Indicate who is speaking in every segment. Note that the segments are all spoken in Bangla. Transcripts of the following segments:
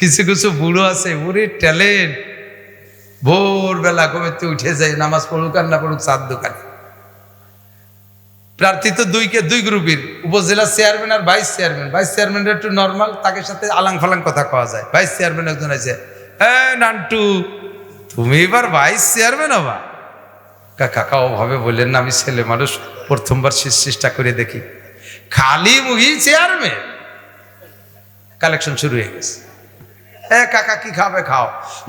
Speaker 1: কিছু কিছু বুড়ো আছে, ওরে ট্যালেন্ট। ভোরবেলা ঘুমেতে উঠে যায় নামাজ পড়ুক আর না পড়ুক চার দোকানে প্রার্থী তো দুইকে দুই গ্রুপের, উপজেলা চেয়ারম্যান আর ভাইস চেয়ারম্যান ভাইস চেয়ারম্যানের একটু নর্মাল তাকে সাথে আলাং ফালাং কথা কওয়া যায়। ভাইস চেয়ারম্যান একজন আছে হ্যাঁ নান্টু, তুমি এবার ভাইস চেয়ারম্যান হবা? কাকা ওভাবে বললেন না, আমি ছেলে মানুষ, প্রথমবার শেষ চেষ্টা করে দেখি। খালি মুহি চেয়ারম্যান কালেকশন শুরু হয়ে গেছে। এ কাকা কি খাবে খাও।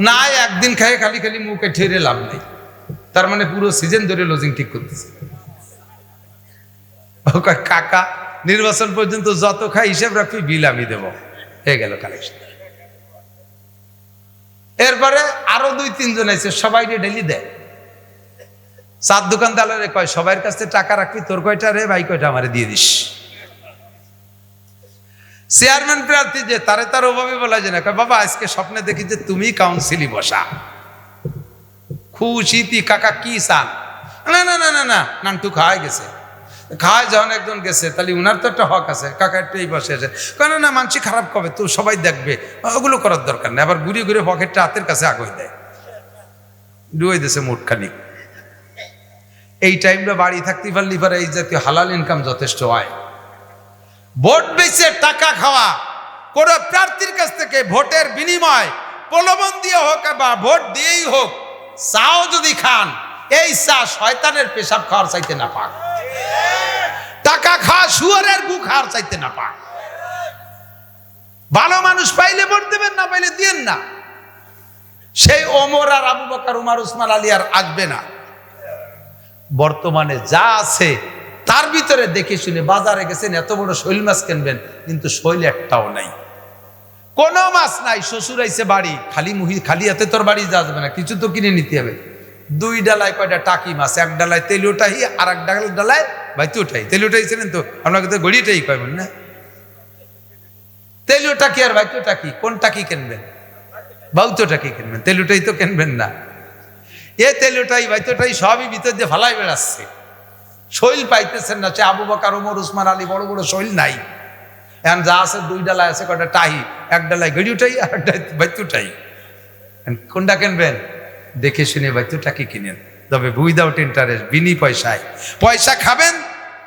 Speaker 1: না একদিন খাই খালি খালি মুখে ঠেরে লাভ নেই। তার মানে পুরো সিজন ধরে লজিং ঠিক করতেছে। কাকা, নির্বাচন পর্যন্ত যত খাই হিসেব রাখবি, বিল আমি দেবো। হয়ে গেল কালেকশন এরপরে আরও দুই, তিনজন আছে সবাই ডেলি দেয়। চার দোকানদারে কয় সবার কাছে টাকা রাখবি, তোর কয়টা রে, ভাই কয়টা আমারে দিয়ে দিস? চেয়ারম্যান প্রার্থী যে, তারে তার অভাবে বলা যায় না। বাবা, আজকে স্বপ্নে দেখি যে তুমি কাউন্সিলই বসা। খুশিতি কাকা কি চান? না না না না না, নান্টু খাওয়াই গেছে। খাওয়াই যখন একজন গেছে, তাহলে উনার তো একটা হক আছে, কাকা একটু এই বসে আছে। কেন না মানসি খারাপ কবে? তো সবাই দেখবে। ওগুলো করার দরকার নেই। আবার ঘুরে ঘুরে পকেটটা হাতের কাছে আগুই দেয়। ডুয়ে দিছে মুটখানি। এই টাইমটা বাড়ি থাকতে পারলি পরে এই জাতীয় হালাল ইনকাম যথেষ্ট হয়। ভোট বেচে টাকা খাওয়া। কোন প্রার্থীর কাছ থেকে ভোটের বিনিময় প্রলোভন দিয়ে হোক বা ভোট দিয়েই হোক, চাও যদি খান, এই চা শয়তানের পেশাব খাওয়ার চাইতে না পাক। টাকা খাওয়া শুয়ারের গু খাওয়ার চাইতে না পাক। ভালো মানুষ পাইলে ভোট দেবেন, না পাইলে দিয়েন না। সেই ওমর আর আবু বকর, উমার, উসমান, আলী আর আসবে না। বর্তমানে যা আছে তার ভিতরে দেখে শুনে বাজারে গেছেন, এত বড় শৈল মাছ কিনবেন, কিন্তু শৈল একটাও নাই। কোনো মাছ নাই, শ্বশুর আইসে বাড়ি, খালি মুহি, খালি হাতে তোর বাড়ি যাওয়া যাবে না, কিছু তো কিনে নিতে হবে। দুই ডালায় কয়টা টাকি মাছ, এক ডালায় তেল উঠাই, আর এক ডাল ডালায় বাইতে উঠাই। তেল উঠাইছিলেন তো, আপনাকে তো গড়িটাই কয়বেন না? তেল টাকি আর বাইতে টাকি কোন টাকি কিনবেন? বাউতো টাকি কিনবেন, তেল উঠাই তো কিনবেন না। এ তেলুটাই বাইতোটাই সবই ভিতর দিয়ে ফালাই বেড়াচ্ছে। শৈল পাইতেছেন না। সে আবু বকার, ওমর, উসমান, আলী বড় বড় শৈল নাই। এখন যা আছে দুই ডালায় আছে কটা টাহি? এক ডালায় গড়ি উঠাই আর একটা বাইতুটাই কোনটা কিনবেন? দেখে শুনে বাইতুটাকে কিনেন? তবে উইদাউট ইন্টারেস্ট বিনি পয়সায়। পয়সা খাবেন,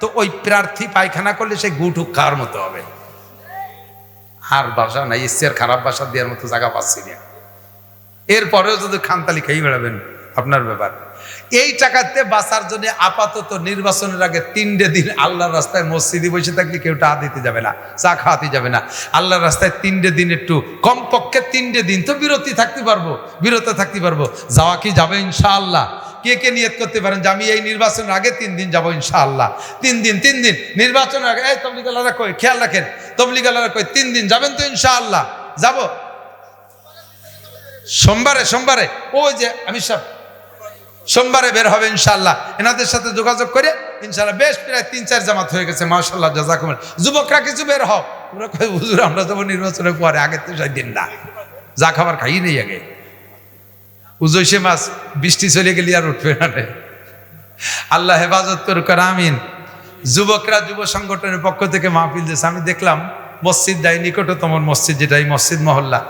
Speaker 1: তো ওই প্রার্থী পায়খানা করলে সে গুটুক খাওয়ার মতো হবে। আর বাসা নাই ইসের খারাপ বাসা দেওয়ার মতো জায়গা পাচ্ছি না। এরপরেও যদি খানতালি খেয়ে বেড়াবেন আপনার ব্যাপার। এই টাকাতে বাঁচার জন্য আপাতত নির্বাচনের আগে তিনটে দিন আল্লাহর রাস্তায় মসজিদে বসে থাকলে কেউ টা দিতে যাবে না, চা খাওয়াতে যাবে না। আল্লাহর রাস্তায় তিনটে দিন একটু কমপক্ষে তিনটে দিন তো বিরতি থাকতে পারব, বিরত থাকতে পারব। যাওয়া কি যাবে ইনশাআল্লাহ? কে কে নিয়ত করতে পারেন যে আমি এই নির্বাচনের আগে তিন দিন যাব ইনশাআল্লাহ? তিন দিন তিন দিন, নির্বাচনের আগে, এই তবলিগালারা কই? খেয়াল রাখেন তবলিগালারা কই? তিন দিন যাবেন তো ইনশাআল্লাহ। যাব। সোমবারে সোমবারে, ওই যে আমি সব সোমবারে বের হবে ইনশাল্লাহ এনাদের সাথে যোগাযোগ করে ইনশাল্লাহ বেশ প্রায় তিন, চার জামাত হয়ে গেছে মার্শাল্লাহ জাজাকুমার যুবকরা কিছু বের হও। তোমরা আমরা যাব নির্বাচনের পরে আগে তো সেই দিন না। যা খাবার খাই নেই আগে। উজৈশে মাছ, বৃষ্টি চলে গেলে আর উঠবে না আল্লাহ হেফাজত করুক আমিন। যুবকরা যুব সংগঠনের পক্ষ থেকে মাহফিল দিয়েছে। আমি দেখলাম মসজিদ দেয় নিকটতম মসজিদ, যেটা এই মসজিদ মহল্লা।